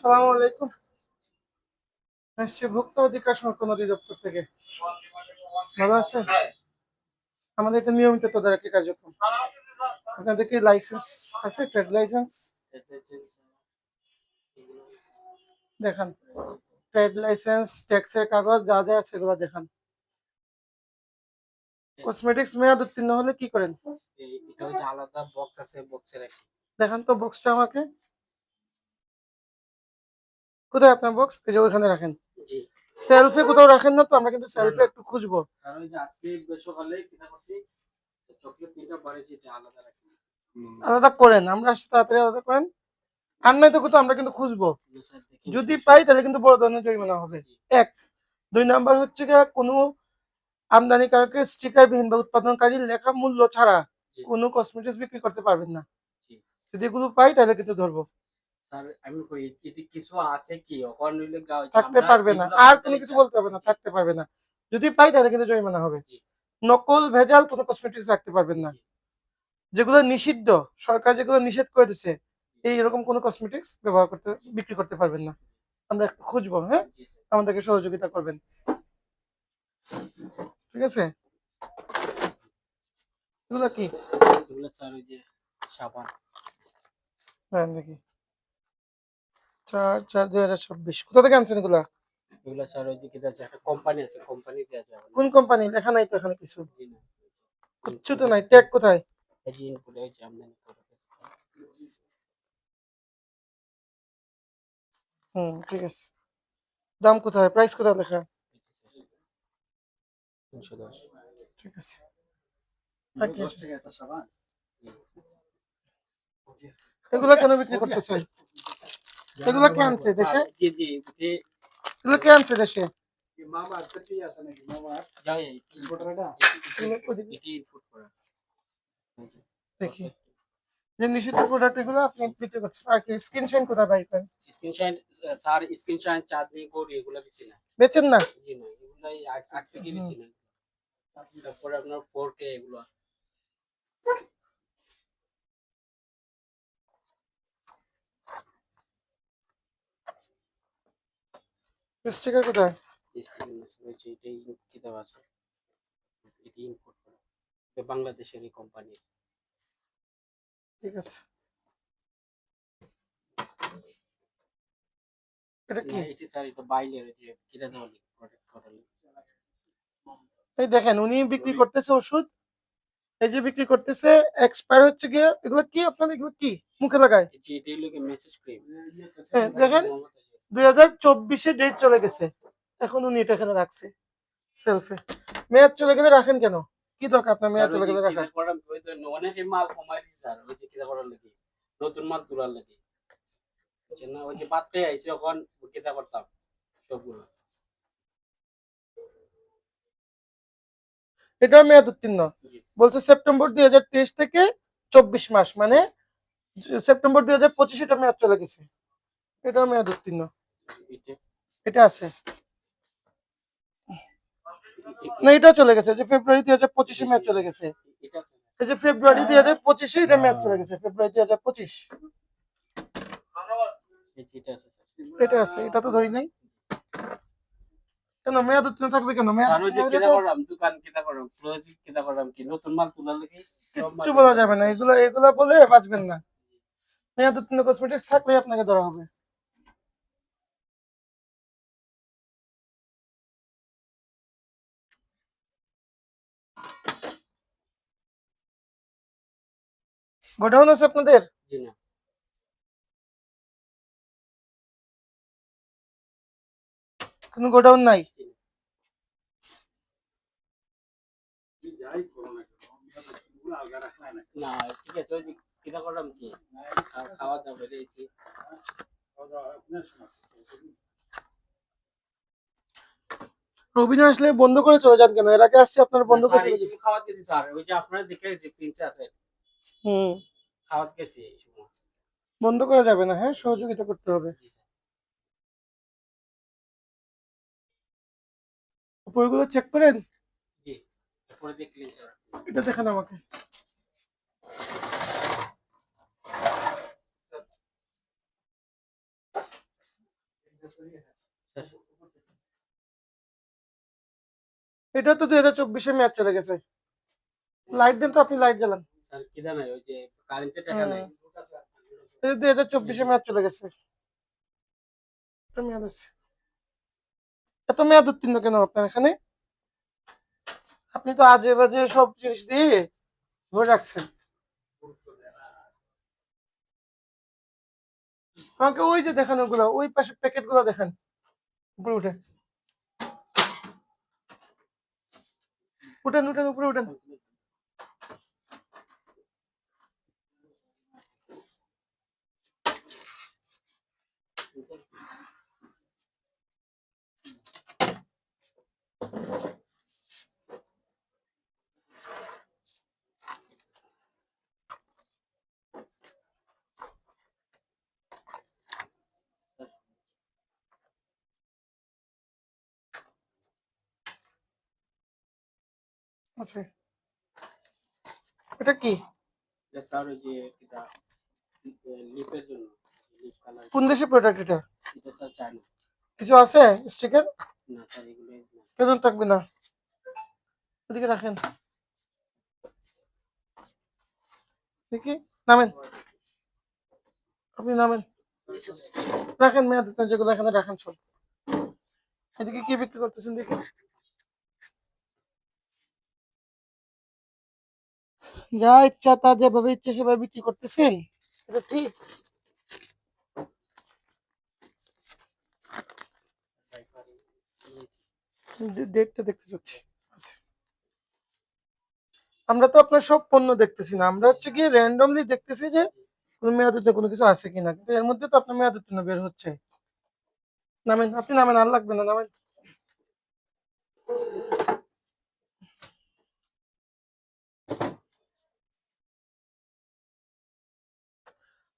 সালাম আলাইকুম। আসছি ভোক্তা অধিকার সংরক্ষণ অধিদপ্তর থেকে। ভালো আছেন? আমাদের একটা নিয়মিত তদারকি কার্যক্রম। আপনাদের কি লাইসেন্স আছে? ট্রেড লাইসেন্স দেখান। ট্রেড লাইসেন্স ট্যাক্সের কাগজ যা যা আছে সেগুলো দেখান। কসমেটিক্স মেয়াদ উত্তীর্ণ হলে কি করেন? এটা আলাদা বক্স আছে বক্সে রাখি। দেখান তো বক্সটা আমাকে। কোথায় আপনার বক্স এই যে ওইখানে রাখেন। সেলফে কোথাও রাখেন না তো? আমরা কিন্তু সেলফে একটু খুঁজবো। কারণ যে আজকে সকালে কিনা করছি চকলেট তিনটা বাড়িয়েছি এটা আলাদা রাখি। আলাদা করেন আমরা আসছি তাড়াতাড়ি আলাদা করেন। আর নাই তো কোথাও আমরা কিন্তু খুঁজবো। যদি পাই তাহলে কিন্তু বড় ধরনের জরিমানা হবে। এক। দুই নাম্বার হচ্ছে গিয়ে কোনো আমদানিকারকের স্টিকার বিহীন বা উৎপাদনকারীর লেখা মূল্য ছাড়া। কোনো কসমেটিক্স বিক্রি করতে পারবেন না। যদি এগুলো পাই তাহলে কিন্তু ধরবো। স্যার আমি কই যদি কিছু আছে কি ওখানে হইলে থাকতে পারবে না। আর কোনো কিছু বলতে হবে না থাকতে পারবে না। যদি পাই তাহলে কিন্তু জরিমানা হবে। নকল ভেজাল কোনো কসমেটিক্স রাখতে পারবেন না। যেগুলো নিষিদ্ধ সরকার যেগুলো নিষেধ করে দিচ্ছে এই এরকম কোনো কসমেটিক্স ব্যবহার করতে বিক্রি করতে পারবেন না। আমরা একটু খুঁজবো হ্যাঁ? আমাদেরকে সহযোগিতা করবেন। ঠিক আছে? এগুলো কি? এগুলো স্যার ওই যে সাবান। দেখি। চার চার দুই হাজার ছাব্বিশ। কোথা থেকে আনছেন এগুলা? এগুলো স্যার ওই যে কি আছে। একটা কোম্পানি আছে কোম্পানি দেওয়া যাবে কোন কোম্পানি লেখা নাই তো এখানে কিছু। কিচ্ছু তো নাই। ট্যাগ কোথায়? এই যে ইনপুট ওই যে আমদানি করে। হুম ঠিক আছে। দাম কোথায়? প্রাইস কোথায় লেখা? তিনশো দশ। ঠিক আছে? এগুলো কেন বিক্রি করতেছেন? এগুলো কে আনছে দেশে? জি জি জি এগুলো কে আনছে দেশে? দেখি। যে নিষিদ্ধ প্রোডাক্ট এগুলো আপনি বিক্রি করছেন। আর কি স্ক্রিন শাইন কোথায় বাই করেন স্ক্রিনশট স্যার স্ক্রিনশট চাঁদনি করি এগুলো বেশি না। বেচেন না? জি না এগুলাই আগ থেকে বেশি না। তারপরে আপনার ফোর কে এগুলো। স্টিকার কোথায়? এটাই আছে। এটি ইনপুট করা। বাংলাদেশের এই কোম্পানি ঠিক আছে। এটা কি? এটি স্যার এটা বাইলের যে কিরা প্রোডাক্ট করা এই দেখেন উনি বিক্রি করতেছে ওষুধ। এই যে বিক্রি করতেছে এক্সপায়ার হচ্ছে গিয়ে এগুলো কি এগুলো কি? মুখে লাগায়? এটি মেসেজ ক্রিম হ্যাঁ, দেখেন। দুই হাজার চব্বিশে ডেট চলে গেছে। এখন উনি এটা এখানে রাখছে। সেলফে মেয়াদ চলে গেলে রাখেন কেন? কি দরকার আপনার মেয়াদ চলে গেলে রাখার? অনেকে মাল কমাই স্যার ওই যে কিরা করার লাগে। নতুন মাল তোলার লাগে। না ওই যে বাদ পেয়ে আইসি ওখান কিতা করতাম সবগুলো। এটাও মেয়াদ উত্তীর্ণ। বলছে সেপ্টেম্বর দুই হাজার তেইশ থেকে চব্বিশ মাস মানে সেপ্টেম্বর দুই হাজার পঁচিশ এটা মেয়াদ চলে গেছে। এটাও মেয়াদ উত্তীর্ণ। এটা? আছে। না এটা চলে গেছে। যে ফেব্রুয়ারি দুই হাজার পঁচিশে মেয়াদ চলে গেছে। এই যে ফেব্রুয়ারি দুই হাজার পঁচিশে এটা মেয়াদ চলে গেছে। ফেব্রুয়ারি দুই হাজার পঁচিশ। এটা আছে এটা তো ধরি নাই। কেন মেয়াদ উত্তীর্ণ থাকবে কেন? মেয়াদ দোকান করলাম ক্লোজ করলাম কি? নতুন মাল তোলার লাগে কিচ্ছু বলা যাবে না। এগুলা এগুলা বলে বাঁচবেন না। মেয়াদ উত্তীর্ণ কসমেটিক্স থাকলে আপনাকে ধরা হবে। গোডাউন আছে আপনাদের? জি না। কোনো গোডাউন নাই? না। ঠিক আছে ওই যে করলাম কি? খাওয়া দাওয়া আসলে বন্ধ করে চলে যান কেন? এর আগে আসছে আপনারা বন্ধ করে স্যার, ওই যে আপনারা দেখে গেছি প্রিন্সে আছে। হুম। খাওয়াতে গেছি এই সময়। বন্ধ করা যাবে না হ্যাঁ? সহযোগিতা করতে হবে। উপরগুলো চেক করেন? জি তারপরে দেখলেন স্যার। এটা দেখেন আমাকে। এটা তো দুই হাজার চব্বিশে মেয়াদ চলে গেছে। লাইট দেন তো আপনি লাইট জ্বালান। স্যার কি জানাই ওই যে কারেন্টের টাকা নাই। দুই হাজার চব্বিশে মেয়াদ চলে গেছে। মেয়াদ আছে। এত মেয়াদ উত্তীর্ণ কেন আপনার এখানে? আপনি তো আজে বাজে সব জিনিস দিয়ে ধরে রাখছেন। আমাকে ওই যে দেখান ওগুলো ওই পাশে প্যাকেটগুলো দেখান। উপরে উঠে উঠেন উঠেন উপরে উঠেন। আচ্ছা এটা কি? এটা স্যার ওই যে কিটা লিপের জন্য লিপ কোন দেশের প্রোডাক্ট এটা? কিছু আছে স্টিকার না স্যার এগুলো কেন থাকবে না? ওদিকে রাখেন। দেখি নামেন। আপনি নামেন। রাখেন মেয়াদ যেগুলো এখানে রাখেন সব। এদিকে কি বিক্রি করতেছেন দেখি। যা ইচ্ছা তা যেভাবে ইচ্ছা সেভাবে বিক্রি করতেছেন? এটা ঠিক। ডেটটা দেখতে চাচ্ছি। আচ্ছা। আমরা তো আপনার সব পণ্য দেখতেছি না। আমরা হচ্ছে গিয়ে র্যান্ডমলি দেখতেছি যে কোনো মেয়াদ উত্তীর্ণ কোনো কিছু আছে কিনা। কিন্তু এর মধ্যে তো আপনার মেয়াদ উত্তীর্ণ বের হচ্ছে। নামেন, আপনি নামেন, আর লাগবে না, নামেন।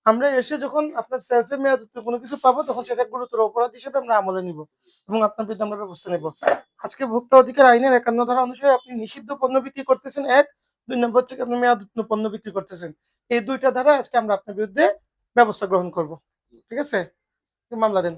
আমরা এসে যখন আপনার সেলফে মেয়াদ কোনো কিছু পাবো, তখন সেটা গুরুতর অপরাধ হিসেবে আমরা আমলে নিব এবং আপনার বিরুদ্ধে আমরা ব্যবস্থা নেব। আজকে ভোক্তা অধিকার আইনের একান্ন ধারা অনুসারে আপনি নিষিদ্ধ পণ্য বিক্রি করতেছেন, এক। দুই নম্বর থেকে আপনি মেয়াদ পণ্য বিক্রি করতেছেন। এই দুইটা ধারা আজকে আমরা আপনার বিরুদ্ধে ব্যবস্থা গ্রহণ করব। ঠিক আছে? মামলা দেন।